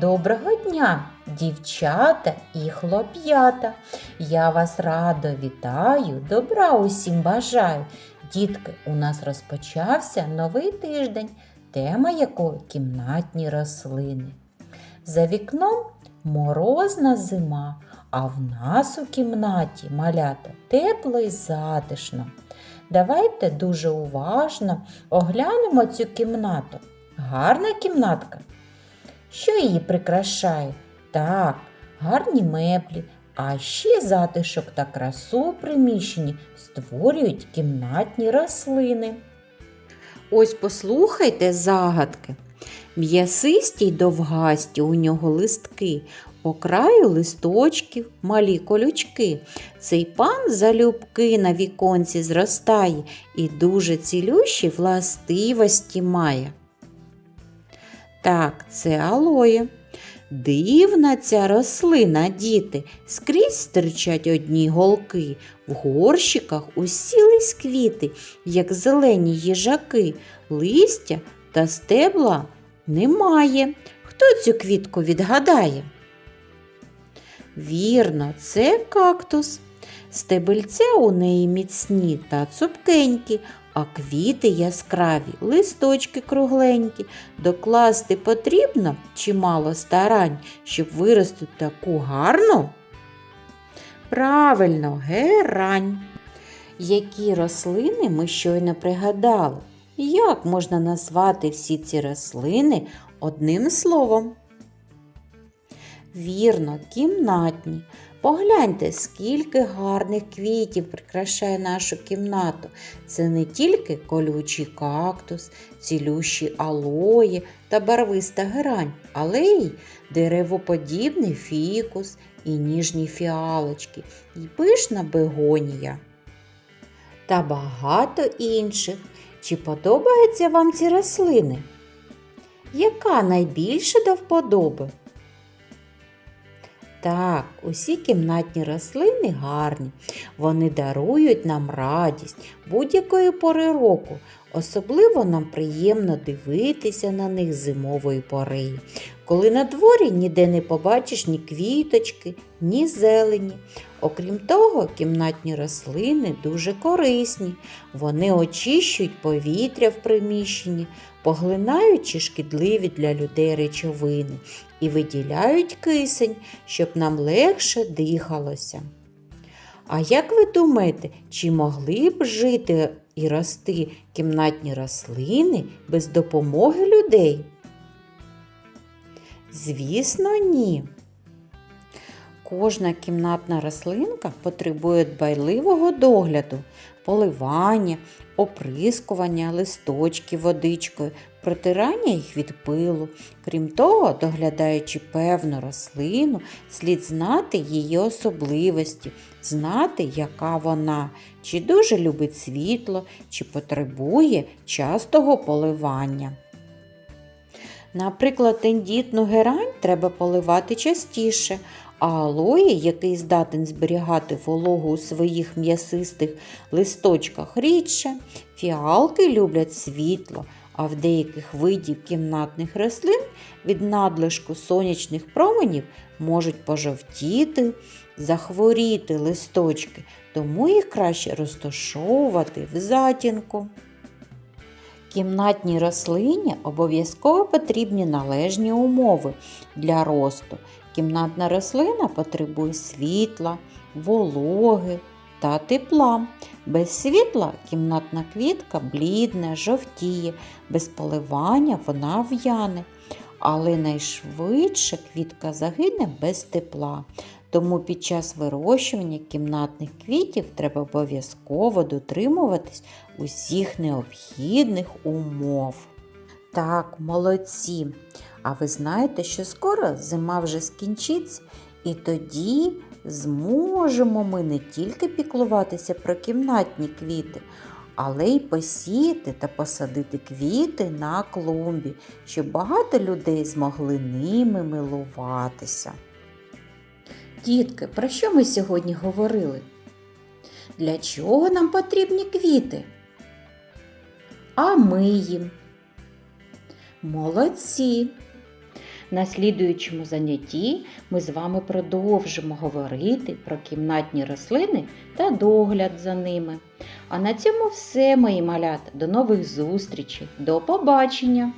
Доброго дня, дівчата і хлоп'ята. Я вас радо вітаю, добра усім бажаю. Дітки, у нас розпочався новий тиждень, тема якого кімнатні рослини. За вікном морозна зима, а в нас у кімнаті малята тепло і затишно. Давайте дуже уважно оглянемо цю кімнату. Гарна кімнатка. Що її прикрашає? Так, гарні меблі, а ще затишок та красу у приміщенні створюють кімнатні рослини. Ось послухайте загадки. М'ясисті й довгасті у нього листки, по краю листочків малі колючки. Цей пан залюбки на віконці зростає і дуже цілющі властивості має. Так, це алоє. Дивна ця рослина, діти, скрізь стирчать одні голки, в горщиках усілись квіти, як зелені їжаки, листя та стебла немає. Хто цю квітку відгадає? Вірно, це кактус. Стебельця у неї міцні та цупкенькі, а квіти яскраві, листочки кругленькі. Докласти потрібно чимало старань, щоб вирости таку гарну. Правильно, герань. Які рослини ми щойно пригадали? Як можна назвати всі ці рослини одним словом? Вірно, кімнатні. Погляньте, скільки гарних квітів прикрашає нашу кімнату. Це не тільки колючий кактус, цілющі алої та барвиста герань, але й деревоподібний фікус і ніжні фіалочки, і пишна бегонія. Та багато інших. Чи подобаються вам ці рослини? Яка найбільше до вподоби? Так, усі кімнатні рослини гарні. Вони дарують нам радість будь-якої пори року. Особливо нам приємно дивитися на них зимової пори, коли на дворі ніде не побачиш ні квіточки, ні зелені. Окрім того, кімнатні рослини дуже корисні. Вони очищують повітря в приміщенні, поглинаючи шкідливі для людей речовини і виділяють кисень, щоб нам легше дихалося. А як ви думаєте, чи могли б жити і рости кімнатні рослини без допомоги людей? Звісно, ні. Кожна кімнатна рослинка потребує дбайливого догляду, поливання, оприскування листочків водичкою, протирання їх від пилу. Крім того, доглядаючи певну рослину, слід знати її особливості, знати, яка вона, чи дуже любить світло, чи потребує частого поливання. Наприклад, тендітну герань треба поливати частіше, а алої, який здатен зберігати вологу у своїх м'ясистих листочках рідше, фіалки люблять світло, а в деяких видів кімнатних рослин від надлишку сонячних променів можуть пожовтіти, захворіти листочки, тому їх краще розташовувати в затінку. Кімнатній рослині обов'язково потрібні належні умови для росту. Кімнатна рослина потребує світла, вологи та тепла. Без світла кімнатна квітка блідне, жовтіє, без поливання вона в'яне. Але найшвидше квітка загине без тепла. Тому під час вирощування кімнатних квітів треба обов'язково дотримуватись усіх необхідних умов. Так, молодці. А ви знаєте, що скоро зима вже скінчиться, і тоді зможемо ми не тільки піклуватися про кімнатні квіти, але й посіяти та посадити квіти на клумбі, щоб багато людей змогли ними милуватися. Дітки, про що ми сьогодні говорили? Для чого нам потрібні квіти? А ми їм. Молодці! На слідуючому занятті ми з вами продовжимо говорити про кімнатні рослини та догляд за ними. А на цьому все, мої малята. До нових зустрічей. До побачення!